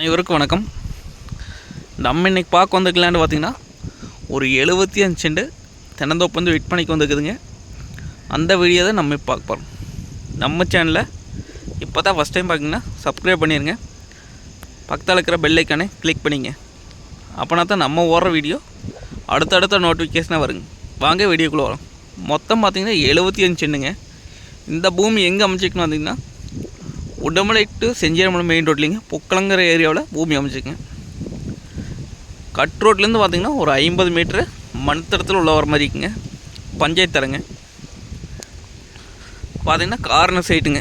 அனைவருக்கும் வணக்கம். நம்ம இன்னைக்கு பார்க்க வந்துக்கலான்னு பார்த்தீங்கன்னா ஒரு எழுபத்தி அஞ்சு செண்டு தென்னந்தோப்பு வந்து விற்பனைக்கு வந்துக்குதுங்க அந்த வீடியோ தான் நம்ம பார்க்க போகிறோம் நம்ம சேனலில் இப்போ தான் ஃபஸ்ட் டைம் பார்க்குங்கன்னா சப்ஸ்கிரைப் பண்ணிடுங்க பக்கத்தில் இருக்கிற பெல்லைக்கானே கிளிக் பண்ணிங்க. அப்போனா தான் நம்ம ஓடுற வீடியோ அடுத்தடுத்த நோட்டிஃபிகேஷனாக வருங்க. வாங்க வீடியோக்குள்ளே வரோம். மொத்தம் பார்த்தீங்கன்னா எழுபத்தி அஞ்சு செண்டுங்க. இந்த பூமி எங்கே அமைச்சிக்கணும் வந்தீங்கன்னா உடமலை டு செஞ்சேரமலை மெயின் ரோட்லிங்க பொக்கலங்கிற ஏரியாவில் பூமி அமைச்சிருங்க கட் ரோட்லேருந்து பார்த்தீங்கன்னா ஒரு ஐம்பது மீட்ரு மண் தரத்தில் உள்ள வர மாதிரி இருக்குங்க. பஞ்சாயத்து தரங்க. பார்த்தீங்கன்னா கார்னர் சைட்டுங்க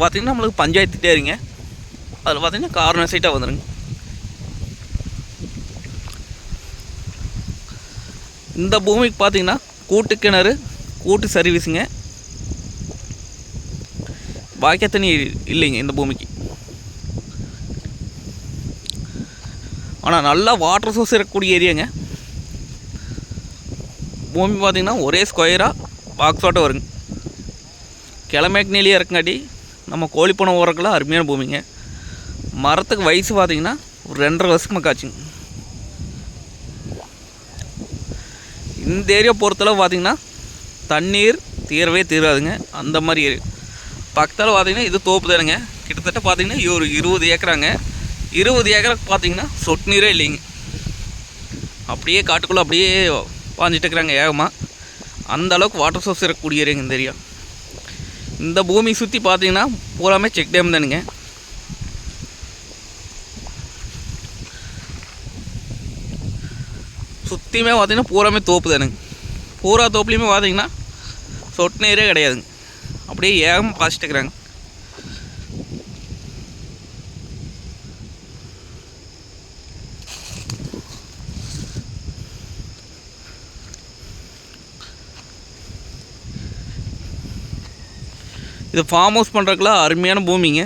பார்த்தீங்கன்னா நம்மளுக்கு பஞ்சாயத்து தேருங்க அதில் பார்த்தீங்கன்னா கார்னர் சைட்டாக வந்துடுங்க இந்த பூமிக்கு பார்த்தீங்கன்னா கூட்டு கிணறு கூட்டு சர்வீஸுங்க பாக்கிய தண்ணி இல்லைங்க இந்த பூமிக்கு. ஆனால் நல்லா வாட்டர் சோர்ஸ் இருக்கக்கூடிய ஏரியாங்க. பூமி பார்த்திங்கன்னா ஒரே ஸ்கொயராக பாக்ஸோட்ட வருங்க. கிழமேக்கு இருக்கங்காட்டி நம்ம கோழிப்பணம் ஓரக்கெல்லாம் அருமையான பூமிங்க. மரத்துக்கு வயசு பார்த்திங்கன்னா ஒரு ரெண்டரை வருஷமாக காய்ச்சுங்க. இந்த ஏரியா பொறுத்தளவு பார்த்திங்கன்னா தண்ணீர் தீரவே தீராதுங்க. அந்த மாதிரி ஏரியா. பக்கத்தில் பார்த்தீங்கன்னா இது தோப்பு தானுங்க. கிட்டத்தட்ட பார்த்தீங்கன்னா ஒரு இருபது ஏக்கராங்க. இருபது ஏக்கருக்கு பார்த்தீங்கன்னா சொட்டு நீரே இல்லைங்க. அப்படியே காட்டுக்குள்ளே அப்படியே பாஞ்சிட்டு இருக்கிறாங்க ஏகமாக அந்த அளவுக்கு வாட்டர் சோர்ஸ் இருக்கக்கூடிய ஏரியாங்க இந்த ஏரியா. இந்த பூமி சுற்றி பார்த்தீங்கன்னா பூராமே செக் டேம் தானுங்க. சுற்றியுமே பார்த்தீங்கன்னா பூராமே தோப்பு தானுங்க. பூரா தோப்புலையுமே பார்த்தீங்கன்னா சொட்டு நீரே கிடையாதுங்க. அப்படியே ஏகமாக பாசிட்டுக்கிறாங்க இது ஃபார்ம் ஹவுஸ் பண்ணுறதுக்குலாம் அருமையான பூமிங்க.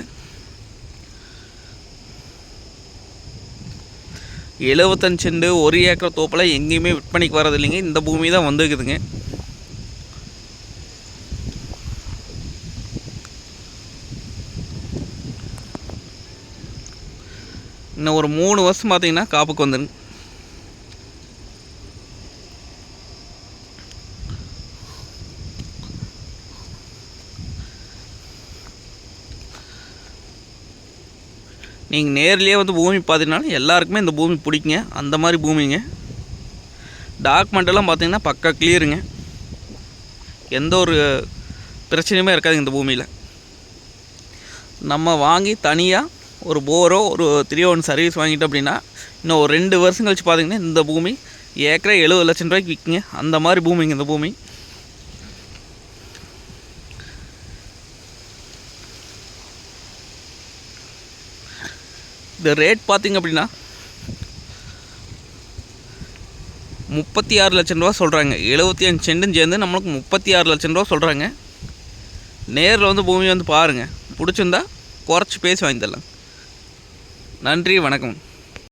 எழுபத்தஞ்சு செண்டு ஒரு ஏக்கர் தோப்பில் எங்கேயுமே விற்பனைக்கு வரதில்லைங்க இல்லைங்க இந்த பூமி தான் வந்துருக்குதுங்க. இன்னும் ஒரு மூணு வருஷம் பார்த்தீங்கன்னா காப்புக்கு வந்துடுங்க நீங்கள் நேர்லேயே வந்து பூமி பார்த்தீங்கனாலும் எல்லாருக்குமே இந்த பூமி பிடிக்குங்க. அந்த மாதிரி பூமிங்க. டாக்குமெண்ட்டெல்லாம் பார்த்தீங்கன்னா பக்கா கிளியருங்க எந்த ஒரு பிரச்சனையுமே இருக்காது இந்த பூமியில். நம்ம வாங்கி தனியாக ஒரு போரோ ஒரு த்ரீ ஒன் சர்வீஸ் வாங்கிட்டோம் அப்படின்னா இன்னும் ஒரு ரெண்டு வருஷம் கழிச்சு பார்த்தீங்கன்னா இந்த பூமி ஏக்கரை எழுபது லட்சம் ரூபாய்க்கு விற்குங்க அந்த மாதிரி பூமிங்க இந்த பூமி. இந்த ரேட் பார்த்தீங்க அப்படின்னா முப்பத்தி ஆறு லட்சம் ரூபா சொல்கிறாங்க எழுபத்தி அஞ்சு செண்டும் சேர்ந்து நம்மளுக்கு முப்பத்தி ஆறு லட்சம் ரூபா சொல்கிறாங்க நேரில் வந்து பூமி வந்து பாருங்கள் பிடிச்சிருந்தா குறைச்சி பேசி வாங்கி தரலாம் நன்றி வணக்கம்.